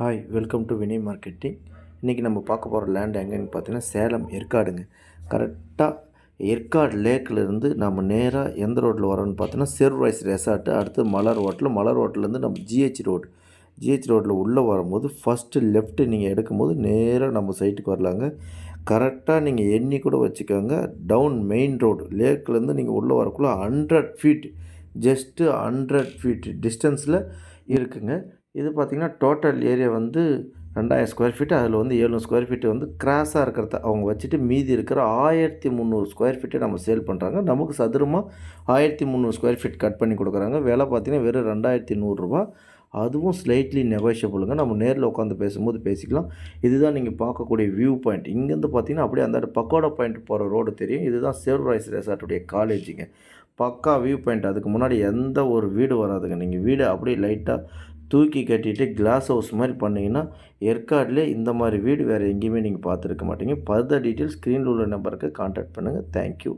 Hi welcome to Vinay marketing இன்றைக்கி நம்ம பார்க்க போகிற லேண்ட் எங்கேன்னு பார்த்தீங்கன்னா சேலம் ஏற்காடுங்க. கரெக்டாக ஏற்காடு லேக்கிலேருந்து நம்ம நேராக எந்த ரோட்டில் வரோன்னு பார்த்தோன்னா செர்வைஸ் ரெசார்ட்டு அடுத்து மலர் ஹோட்டல் மலர் ரோட்டிலேருந்து நம்ம ஜிஹெச் ரோடு ஜிஹெச் ரோட்டில் உள்ளே வரும்போது ஃபஸ்ட்டு லெஃப்ட்டு நீங்கள் எடுக்கும்போது நேராக நம்ம சைட்டுக்கு வரலாங்க. கரெக்டாக நீங்கள் எண்ணி கூட வச்சுக்கோங்க டவுன் மெயின் ரோடு லேக்லேருந்து நீங்கள் உள்ளே வரக்குள்ளே hundred feet just hundred feet டிஸ்டன்ஸில் இருக்குங்க. இது பார்த்திங்கன்னா டோட்டல் ஏரியா வந்து ரெண்டாயிரம் ஸ்கொயர் ஃபீட்டு அதில் வந்து ஏழுநூறு ஸ்கொயர் ஃபீட்டு வந்து கிராஸாக இருக்கிறத அவங்க வச்சுட்டு மீதி இருக்கிற ஆயிரத்தி முந்நூறு ஸ்கொயர் ஃபீட்டை நம்ம சேல் பண்ணுறாங்க நமக்கு சதுரமாக ஆயிரத்தி முந்நூறு ஸ்கொயர் ஃபீட் கட் பண்ணி கொடுக்குறாங்க. விலை பார்த்திங்கன்னா வெறும் ரெண்டாயிரத்தி நூறுரூவா அதுவும் ஸ்லைட்லி நெகோஷியபிளுங்க நம்ம நேரில் உட்காந்து பேசும்போது பேசிக்கலாம். இதுதான் நீங்கள் பார்க்கக்கூடிய வியூ பாயிண்ட் இங்கேருந்து பார்த்தீங்கன்னா அப்படியே அந்த பக்கோடா பாயிண்ட் போகிற ரோடு தெரியும். இதுதான் சேவ் ரைஸ் ரெசார்ட்டுடைய காலேஜுங்க பக்கா வியூ பாயிண்ட் அதுக்கு முன்னாடி எந்த ஒரு வீடு வராதுங்க. நீங்கள் வீடு அப்படியே லைட்டாக தூக்கி கட்டிட்டு கிளாஸ் ஹவுஸ் மாதிரி பண்ணிங்கன்னா ஏற்காடுலே இந்த மாதிரி வீடு வேறு எங்கேயுமே நீங்கள் பார்த்துருக்க மாட்டீங்க. ஃபர்தர் டீட்டெயில்ஸ் ஸ்க்ரீனில் உள்ள நம்பருக்கு கான்டாக்ட் பண்ணுங்கள் தேங்க்யூ